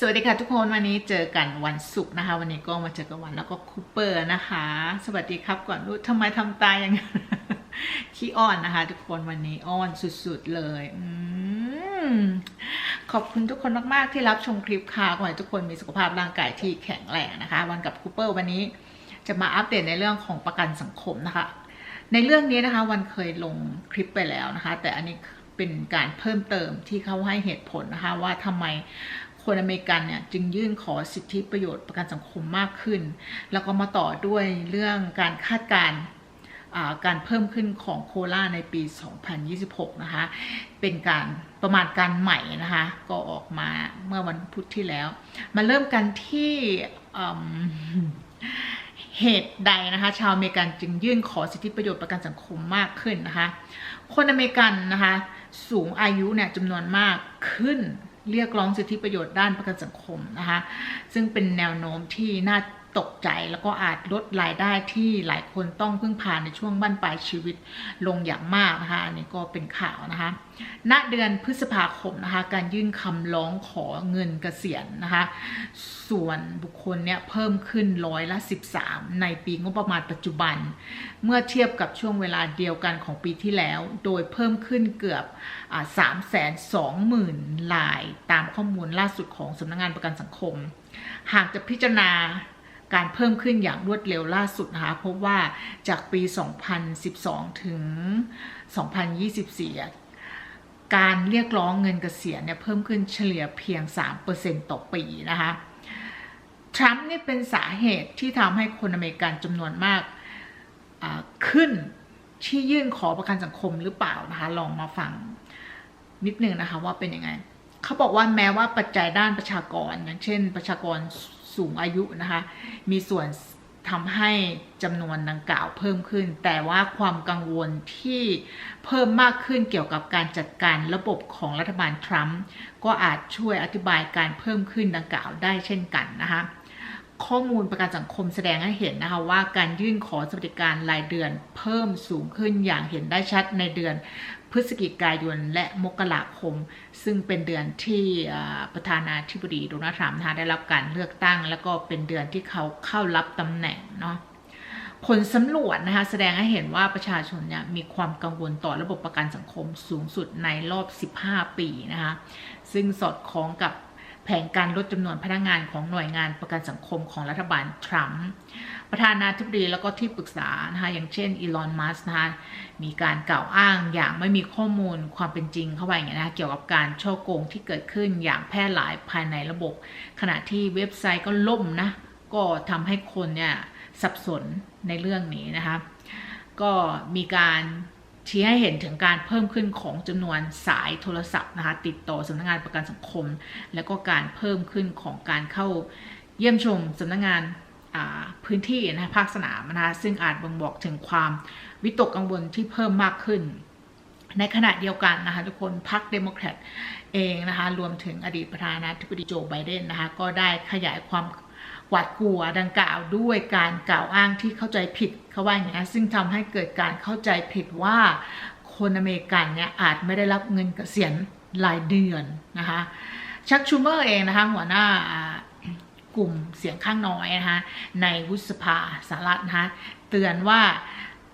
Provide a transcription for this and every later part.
สวัสดีค่ะทุกคนวันนี้เจอกันวันศุกร์นะคะ วันนี้ก็มาเจอกันวันแล้วก็คูเปอร์นะคะ สวัสดีครับก่อนรู้ทำไมทำตาอย่างนั้นขี้อ้อนนะคะ ทุกคนวันนี้อ้อนสุดๆเลยอขอบคุณทุกคนมากๆที่รับชมคลิปค่ะขอให้ทุกคนมีสุขภาพร่างกายที่แข็งแรงนะคะ วันกับคูเปอร์วันนี้จะมาอัปเดตในเรื่องของประกันสังคมนะคะ ในเรื่องนี้นะคะ วันเคยลงคลิปไปแล้วนะคะ แต่อันนี้เป็นการเพิ่มเติมที่เขาให้เหตุผลนะคะ ว่าทำไม คนอเมริกันเนี่ยจึงยื่นขอสิทธิประโยชน์ประกันสังคมมากขึ้น แล้วก็มาต่อด้วยเรื่องการคาดการณ์การเพิ่มขึ้นของโคลาในปี 2026 นะคะ เป็นการประมาณการใหม่นะคะ ก็ออกมาเมื่อวันพุธที่แล้ว มาเริ่มกันที่เหตุใดนะคะ ชาวอเมริกันจึงยื่นขอสิทธิประโยชน์ประกันสังคมมากขึ้นนะคะ คนอเมริกันนะคะ สูงอายุเนี่ยจำนวนมากขึ้น เรียกร้องสิทธิประโยชน์ด้านประกันสังคมนะคะซึ่งเป็นแนวโน้มที่น่า ตกใจแล้วก็อาจลดรายได้ที่หลายคนต้องพึ่งพาในช่วงบั้นปลายชีวิตลงอย่างมากนะคะอันนี้ก็เป็นข่าวนะคะ ณ เดือนพฤษภาคมนะคะ การยื่นคำร้องขอเงินเกษียณนะคะ ส่วนบุคคลเนี่ยเพิ่มขึ้นร้อยละ 13 ในปีงบประมาณปัจจุบัน เมื่อเทียบกับช่วงเวลาเดียวกันของปีที่แล้ว โดยเพิ่มขึ้นเกือบสามแสนสองหมื่นลาย ตามข้อมูลล่าสุดของสำนักงงานประกันสังคม หากจะพิจารณา การเพิ่มขึ้นอย่างรวดเร็วล่าสุดนะคะพบว่าจากปี 2012 ถึง 2024 การเรียกร้องเงินเกษียณเนี่ยเพิ่มขึ้นเฉลี่ยเพียง 3%ต่อปีนะคะทรัมป์นี่เป็นสาเหตุที่ทำให้คนอเมริกันจำนวนมากขึ้นที่ยื่นขอประกันสังคมหรือเปล่านะคะลองมาฟังนิดนึงนะคะว่าเป็นยังไง เขาบอกว่าแม้ว่าปัจจัยด้านประชากร อย่างเช่น ประชากร สูงอายุนะคะ มีส่วนทำให้จำนวนดังกล่าวเพิ่มขึ้น แต่ว่าความกังวลที่เพิ่มมากขึ้นเกี่ยวกับการจัดการระบบของรัฐบาลทรัมป์ก็อาจช่วยอธิบายการเพิ่มขึ้นดังกล่าวได้เช่นกันนะคะ ข้อมูลประกันสังคมแสดงให้เห็นนะคะว่าการยื่นขอสวัสดิการรายเดือนเพิ่มสูงขึ้นอย่างเห็นได้ชัดในเดือนพฤศจิกายนและมกราคม ซึ่งเป็นเดือนที่ประธานาธิบดีโดนัลด์ทรัมป์ได้รับการเลือกตั้ง แล้วก็เป็นเดือนที่เขาเข้ารับตำแหน่งเนาะผลสำรวจนะคะแสดงให้เห็นว่าประชาชนเนี่ยมีความกังวลต่อระบบประกันสังคมสูงสุดในรอบ 15 ปีนะคะซึ่งสอดคล้องกับ แผนการลดจำนวนพนักงานของหน่วยงานประกันสังคมของรัฐบาลทรัมป์ประธานาธิบดีแล้วก็ที่ปรึกษานะคะอย่างเช่นอีลอนมัสนะคะมีการกล่าวอ้างอย่างไม่มีข้อมูลความเป็นจริงเข้าไปอย่างนี้นะคะเกี่ยวกับการช่อโกงที่เกิดขึ้นอย่างแพร่หลายภายในระบบ ขณะที่เว็บไซต์ก็ล่มนะก็ทำให้คนเนี่ยสับสนในเรื่องนี้นะคะก็มีการ ชี้ให้เห็นถึงการเพิ่มขึ้นของจำนวนสายโทรศัพท์นะคะติดต่อสำนักงานประกันสังคม แล้วก็การเพิ่มขึ้นของการเข้าเยี่ยมชมสำนักงานพื้นที่นะภาคสนามนะคะซึ่งอาจบ่งบอกถึงความวิตกกังวลที่เพิ่มมากขึ้น ในขณะเดียวกันนะคะทุกคนพรรคเดโมแครตเองนะคะรวมถึงอดีตประธานาธิบดีโจไบเดนนะคะก็ได้ขยายความ หวาดกลัวดังกล่าวด้วยการกล่าวอ้างที่เข้าใจผิดเขาว่าอย่างนี้ซึ่งทำให้เกิดการเข้าใจผิดว่าคนอเมริกันเนี่ยอาจไม่ได้รับเงินเกษียณรายเดือนนะคะชักชูเมอร์เองนะคะหัวหน้ากลุ่มเสียงข้างน้อยนะคะในวุฒิสภาสหรัฐนะคะเตือนว่า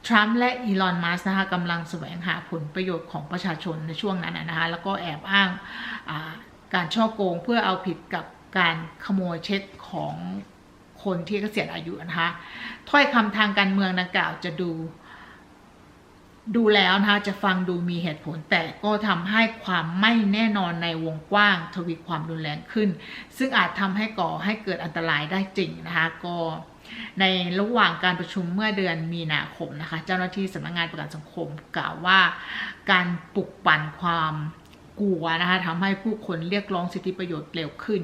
ทรัมป์และอีลอน มัสนะคะกำลังแสวงหาผลประโยชน์ของประชาชนในช่วงนั้นนะคะแล้วก็แอบอ้างการช่อโกงเพื่อเอาผิดกับ การขโมยเช็คของคนที่เกษียณอายุนะคะถ้อยคำทางการเมืองดังกล่าวจะดู ดูแล้วนะคะจะฟังดูมีเหตุผลแต่ก็ทำให้ความไม่แน่นอนในวงกว้าง ทวีความรุนแรงขึ้น ซึ่งอาจทำให้ก่อให้เกิดอันตรายได้จริงนะคะก็ในระหว่างการประชุมเมื่อเดือนมีนาคมนะคะ เจ้าหน้าที่สำนักงงานประกันสังคมกล่าวว่า การปลุกปั่นความ กลัวนะคะทำให้ผู้คนเรียกร้องสิทธิประโยชน์เร็วขึ้น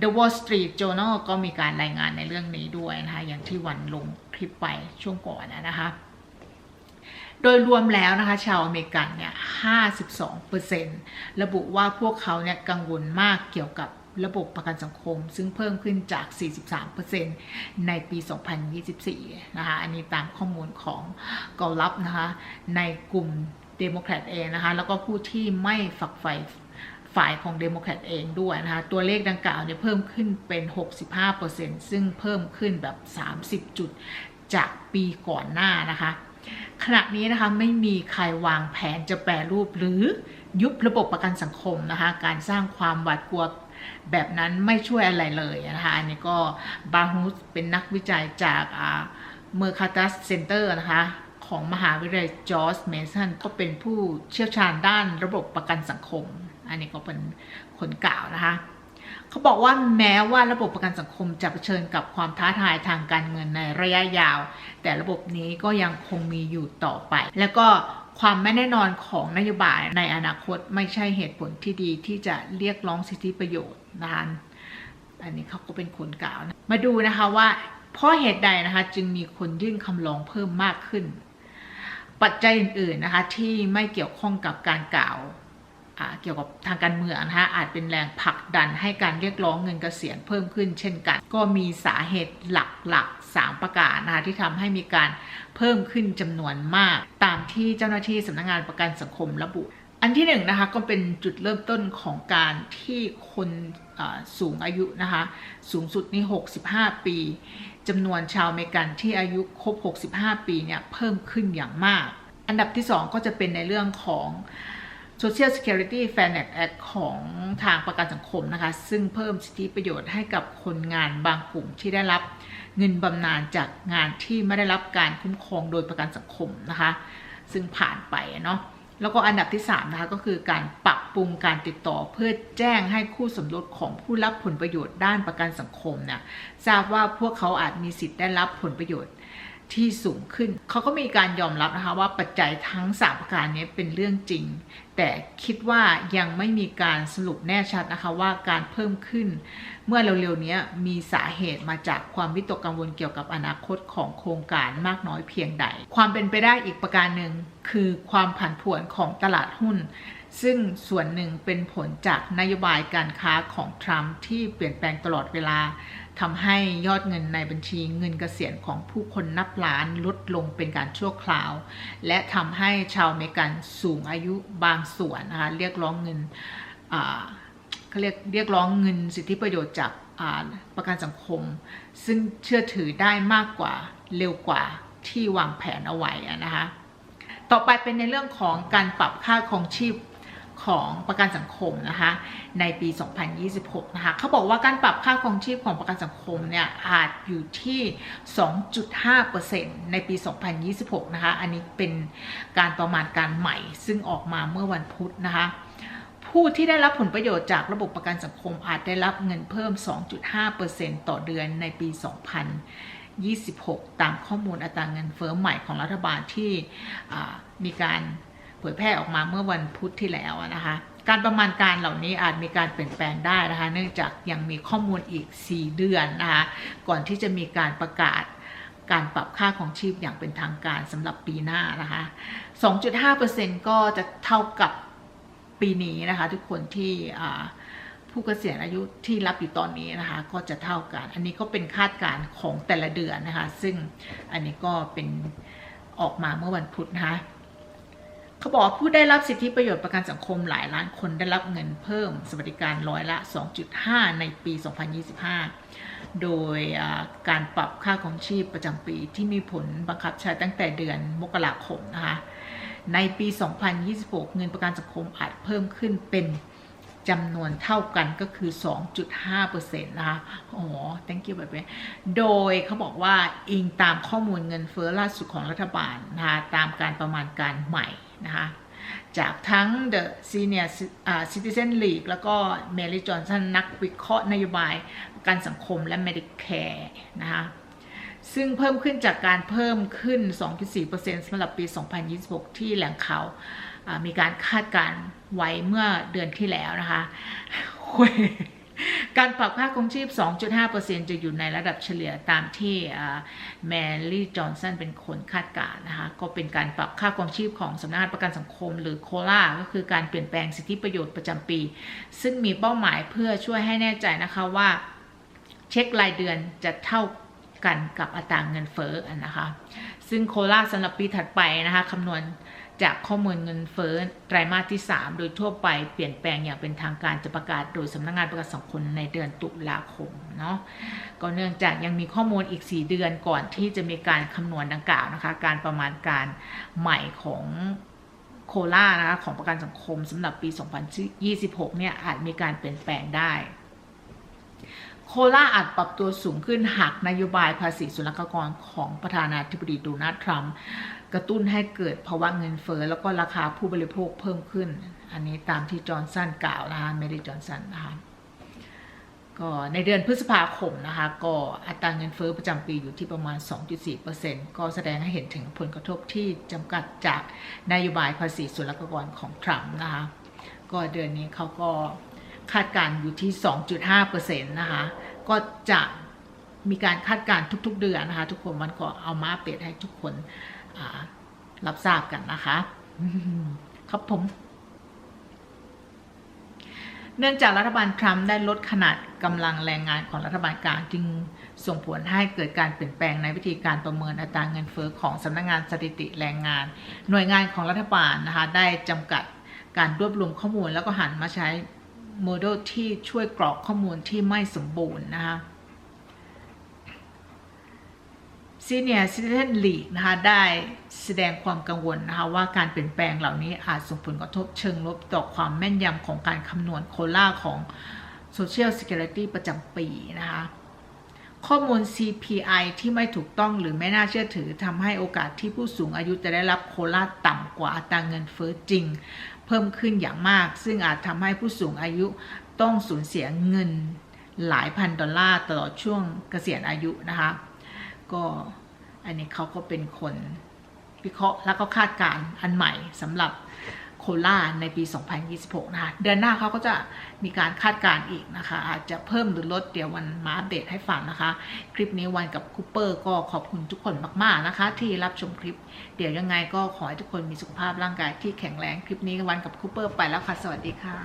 The Wall Street Journal ก็มีการรายงานในเรื่องนี้ด้วยนะคะอย่างที่วันลงคลิปไปช่วงก่อนนะคะโดยรวมแล้วนะคะชาวอเมริกันเนี่ย 52%ระบุว่าพวกเขาเนี่ยกังวลมากเกี่ยวกับระบบประกันสังคม ซึ่งเพิ่มขึ้นจาก 43%ในปี 2024 นะคะ อันนี้ตามข้อมูลของกอลับนะคะ ในกลุ่ม เดโมแครตเองนะคะ แล้วก็ผู้ที่ไม่ฝักใฝ่ฝ่ายของเดโมแครตเองด้วยนะคะ ตัวเลขดังกล่าวเนี่ยเพิ่มขึ้นเป็น 65%ซึ่งเพิ่มขึ้นแบบ 30 จุดจากปีก่อนหน้านะคะ ขณะนี้นะคะไม่มีใครวางแผนจะแปรรูปหรือยุบระบบประกันสังคมนะคะ การสร้างความหวาดกลัวแบบนั้นไม่ช่วยอะไรเลยนะคะ อันนี้ก็บาฮูสเป็นนักวิจัยจากเมอร์คาตัสเซ็นเตอร์นะคะ ของมหาวิทยาลัยจอร์จเมสันก็เป็นผู้เชี่ยวชาญด้านระบบประกันสังคม อันนี้ก็เป็นคนกล่าวนะคะเขาบอกว่าแม้ว่าระบบประกันสังคมจะเผชิญกับความท้าทายทางการเงินในระยะยาว แต่ระบบนี้ก็ยังคงมีอยู่ต่อไป แล้วก็ความไม่แน่นอนของนโยบายในอนาคตไม่ใช่เหตุผลที่ดีที่จะเรียกร้องสิทธิประโยชน์นะคะอันนี้เขาก็เป็นคนกล่าวนะมาดูนะคะว่าเพราะเหตุใดนะคะจึงมีคนยื่นคำร้องเพิ่มมากขึ้น ปัจจัยอื่นๆนะคะที่ไม่เกี่ยวข้องกับการกล่าวเกี่ยวกับทางการเมืองนะคะอาจเป็นแรงผลักดันให้การเรียกร้องเงินกเกษียณเพิ่มขึ้นเช่นกัน ก็มีสาเหตุหลักๆ 3 ประการนะคะที่ทำให้มีการเพิ่มขึ้นจำนวนมาก ตามที่เจ้าหน้าที่สำนักงงานประกันสังคมระบุ อันที่หนึ่งนะคะก็เป็นจุดเริ่มต้นของการที่คนสูงอายุนะคะสูงสุดนี่65 ปี จำนวนชาวเมกันที่อายุครบ 65 ปีเนี่ยเพิ่มขึ้นอย่างมาก อันดับที่ 2 ก็จะเป็นในเรื่องของ Social Security Fairness Act ของทางประกันสังคมนะคะ ซึ่งเพิ่มสิทธิประโยชน์ให้กับคนงานบางกลุ่มที่ได้รับเงินบำนาญจากงานที่ไม่ได้รับการคุ้มครองโดยประกันสังคมนะคะ ซึ่งผ่านไปเนาะ แล้วก็อันดับที่3นะคะก็คือการปรับปรุงการติดต่อเพื่อแจ้งให้คู่สมรสของผู้รับผลประโยชน์ด้านประกันสังคมเนี่ยทราบว่าพวกเขาอาจมีสิทธิ์ได้รับผลประโยชน์ ที่สูงขึ้น เขาก็มีการยอมรับนะคะว่าปัจจัยทั้งสามประการนี้เป็นเรื่องจริง แต่คิดว่ายังไม่มีการสรุปแน่ชัดนะคะว่าการเพิ่มขึ้น เมื่อเร็วๆนี้มีสาเหตุมาจากความวิตกกังวลเกี่ยวกับอนาคตของโครงการมากน้อยเพียงใด ความเป็นไปได้อีกประการหนึ่งคือความผันผวนของตลาดหุ้นซึ่งส่วนหนึ่งเป็นผลจากนโยบายการค้าของทรัมป์ที่เปลี่ยนแปลงตลอดเวลา ทำให้ยอดเงินในบัญชีเงินเกษียณของผู้คนนับล้านลดลงเป็นการชั่วคราว และทำให้ชาวเมกันสูงอายุบางส่วนนะคะเรียกร้องเงินเขาเรียกเรียกร้องเงินสิทธิประโยชน์จากประกันสังคม ซึ่งเชื่อถือได้มากกว่าเร็วกว่าที่วางแผนเอาไว้นะคะต่อไปเป็นในเรื่องของการปรับค่าครองชีพ ของประกันสังคมนะคะในปี 2026 นะคะเขาบอกว่าการปรับค่าครองชีพของประกันสังคมเนี่ยอาจอยู่ที่ 2.5%ในปี 2026 นะคะอันนี้เป็นการประมาณการใหม่ ซึ่งออกมาเมื่อวันพุธนะคะผู้ที่ได้รับผลประโยชน์จากระบบประกันสังคมอาจได้รับเงินเพิ่ม 2.5%ต่อเดือนในปี 2026 ตามข้อมูลอัตราเงินเฟ้อใหม่ของรัฐบาลที่มีการ เผยแพร่ออกมาเมื่อวันพุธที่แล้วนะคะ การประมาณการเหล่านี้อาจมีการเปลี่ยนแปลงได้นะคะ เนื่องจากยังมีข้อมูลอีก 4 เดือนนะคะ ก่อนที่จะมีการประกาศการปรับค่าของชีพอย่างเป็นทางการสำหรับปีหน้านะคะ 2.5%ก็จะเท่ากับปีนี้นะคะ ทุกคนที่ผู้เกษียณอายุที่รับอยู่ตอนนี้นะคะ ก็จะเท่ากัน อันนี้ก็เป็นคาดการณ์ของแต่ละเดือนนะคะ ซึ่งอันนี้ก็เป็นออกมาเมื่อวันพุธนะคะ เขาบอกผู้ได้รับสิทธิประโยชน์ประกันสังคมหลายล้านคนได้รับเงินเพิ่มสวัสดิการร้อยละ 2.5 ในปี 2025 โดยการปรับค่าของชีพประจำปีที่มีผลบังคับใช้ตั้งแต่เดือนมกราคมนะคะในปี 2026 เงินประกันสังคมอาจเพิ่มขึ้นเป็นจำนวนเท่ากันก็คือ 2.5%นะคะอ๋อ thank you แบบนี้โดยเขาบอกว่าอิงตามข้อมูลเงินเฟ้อล่าสุดของรัฐบาลนะคะตามการประมาณการใหม่ นะคะจากทั้ง The Senior Citizen League แล้วก็ Mary Johnson นักวิเคราะห์นโยบายการสังคมและ Medicare นะคะซึ่งเพิ่มขึ้นจากการเพิ่มขึ้น 2.4%สำหรับปี 2026 ที่แหล่งข่าวมีการคาดการไว้เมื่อเดือนที่แล้วนะคะ การปรับค่าคงชีพ 2.5%จะอยู่ในระดับเฉลี่ยตามที่แมรี่จอห์นสันเป็นคนคาดการณ์นะคะ ก็เป็นการปรับค่าคงชีพของสำนักงานประกันสังคม หรือโคลาก็คือการเปลี่ยนแปลงสิทธิประโยชน์ประจำปี ซึ่งมีเป้าหมายเพื่อช่วยให้แน่ใจนะคะว่าเช็ครายเดือนจะเท่ากันกับอัตราเงินเฟ้อนะคะ ซึ่งโคลาสำหรับปีถัดไปนะคะคำนวณ จากข้อมูลเงินเฟ้อไตรมาสที่ 3 โดยทั่วไปเปลี่ยนแปลงอย่างเป็นทางการจะประกาศโดยสำนักงานประกันสังคมในเดือนตุลาคมเนาะก็เนื่องจากยังมีข้อมูลอีก 4 เดือนก่อนที่จะมีการคำนวณดังกล่าวนะคะ การประมาณการใหม่ของโคล่านะคะของประกันสังคมสำหรับปี 2026 เนี่ยอาจมีการเปลี่ยนแปลงได้ โคลาอาจปรับตัวสูงขึ้นหากนโยบายภาษีศุลกากรของประธานาธิบดีโดนัลด์ทรัมป์กระตุ้นให้เกิดภาวะเงินเฟ้อแล้วก็ราคาผู้บริโภคเพิ่มขึ้น อันนี้ตามที่จอห์นสันกล่าวนะคะไม่ได้จอห์นสันนะคะก็ในเดือนพฤษภาคมนะคะก็อัตราเงินเฟ้อประจำปีอยู่ที่ประมาณ 2.4%ก็แสดงให้เห็นถึงผลกระทบที่จำกัดจากนโยบายภาษีศุลกากรของทรัมป์นะคะก็เดือนนี้เขาก็าดการอยู่ที่ 2.5%นะคะ ก็จะมีการคาดการณ์ทุกๆเดือนนะคะ ทุกคนมันก็เอามาอัปเดตให้ทุกคนรับทราบกันนะคะ ครับผม เนื่องจากรัฐบาลทรัมป์ได้ลดขนาดกำลังแรงงานของรัฐบาลกลางจึงส่งผลให้เกิดการเปลี่ยนแปลงในวิธีการประเมินอัตราเงินเฟอ้อของสำนักงงานสถิติแรงงาน หน่วยงานของรัฐบาลนะคะ ได้จำกัดการรวบรวมข้อมูลแล้วก็หันมาใช้ โมเดลที่ช่วยกรอกข้อมูลที่ไม่สมบูรณ์นะคะ Senior Citizen League นะคะได้แสดงความกังวลนะคะว่าการเปลี่ยนแปลงเหล่านี้อาจส่งผลกระทบเชิงลบต่อความแม่นยำของการคำนวณโคล่าของ Social Security ประจำปีนะคะข้อมูล CPI ที่ไม่ถูกต้องหรือไม่น่าเชื่อถือทำให้โอกาสที่ผู้สูงอายุจะได้รับโคล่าต่ำกว่าอัตราเงินเฟ้อจริง เพิ่มขึ้นอย่างมาก ซึ่งอาจทำให้ผู้สูงอายุต้องสูญเสียเงินหลายพันดอลลาร์ตลอดช่วงเกษียณอายุนะคะ ก็อันนี้เขาก็เป็นคนวิเคราะห์แล้วก็คาดการณ์อันใหม่สำหรับ โคล่าในปี 2026 นะคะ เดือนหน้าเขาก็จะมีการคาดการณ์อีกนะคะ อาจจะเพิ่มหรือลดเดี๋ยววันมาอัปเดตให้ฟังนะคะ คลิปนี้วันกับคูเปอร์ก็ขอบคุณทุกคนมากๆนะคะ ที่รับชมคลิป เดี๋ยวยังไงก็ขอให้ทุกคนมีสุขภาพร่างกายที่แข็งแรง คลิปนี้วันกับคูเปอร์ไปแล้วค่ะ สวัสดีค่ะ